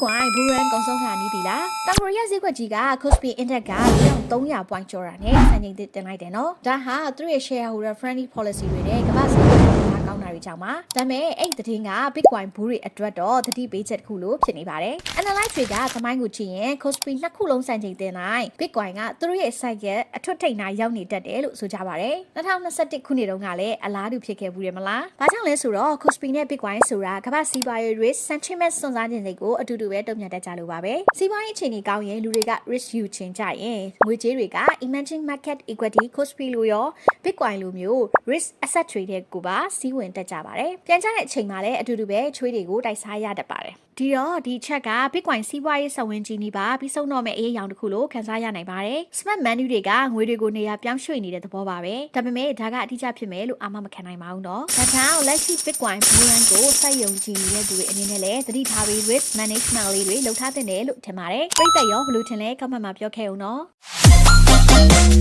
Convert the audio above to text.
Bitcoin ဘူရန်ကုန်ဆုံးခါနီးပြီလားတောင်ကိုရီးယားဈေးကွက်ကြီးက Kospi Index က1300 point ကျော်တာနဲ့စံချိန်သစ်တင်လိုက်တယ်နော်ဒါဟာသူတို့ရဲ့ shareholder friendly policy တွေနဲ့ကမ္ဘာဈေးကွက် ကိုအားကောင်းတာတွေကြောင့်ပါဒါပေမဲ့အဲ့ဒီသတင်းက Bitcoin ဘူးတွေအတွက်တော့သတိပေးချက်တစ်ခုလို့ဖြစ်နေပါတယ် analyst တွေကသမိုင်းကိုကြည့်ရင် Kospi နှစ်ခုလုံးစံချိန်တင်တိုင်း Bitcoin ကသူတို့ရဲ့ site ရဲ့အထွတ်ထိပ်နားရောက်နေတတ်တယ်လို့ဆိုကြပါတယ်2021ခုနှစ်တုန်းကလည်းအလားတူဖြစ်ခဲ့ဘူးတယ်မလားဘာကြောင့်လဲဆိုတော့ Kospi နဲ့ Bitcoin ဆိုတာကမ္ဘာစီးပွားရေး risk sentiment စွန့်စားခြင်းတွေကိုအတူတူပဲတုံ့ပြန်တတ်ကြလို့ပါပဲစီးပွားရေးအခြေအနေကောင်းရင်လူတွေက risk ယူခြင်းကြရင်ငွေကြေးတွေက emerging market equity Kospi လို့ရော Bitcoin လိုမျိုး risk asset trade တွေကိုပါစီးဝင်တက်ကြပါတယ်ပြန်ကြတဲ့အချိန်မှာလည်းအတူတူပဲချွေးတွေကိုတိုက်စားရတတ်ပါတယ်ဒီတော့ဒီချက်က Bitcoin စီးပွားရေးစဝင်ကြီးနေပါပြီးဆုံးတော့မယ့်အရေးအယောင်တစ်ခုလို့ခန်းစားရနိုင်ပါတယ်။ Smart Menu တွေကငွေတွေကိုနေရာပြောင်းရွှေ့နေတဲ့သဘောပါပဲ။ဒါပေမဲ့ဒါကအတိအကျဖြစ်မယ်လို့အာမမခံနိုင်ပါဘူးတော့။ဒါကြောင့်လက်ရှိ Bitcoin ဘူရန်ကိုစိုက်ယုံကြည်နေတဲ့သူတွေအနေနဲ့လည်းသတိထားပြီး risk management လေးတွေလုပ်ထားသင့်တယ်လို့ထင်ပါတယ်။ပြိတ္တရောဘယ်လိုထင်လဲ comment မှာပြောခဲ့အောင်နော်။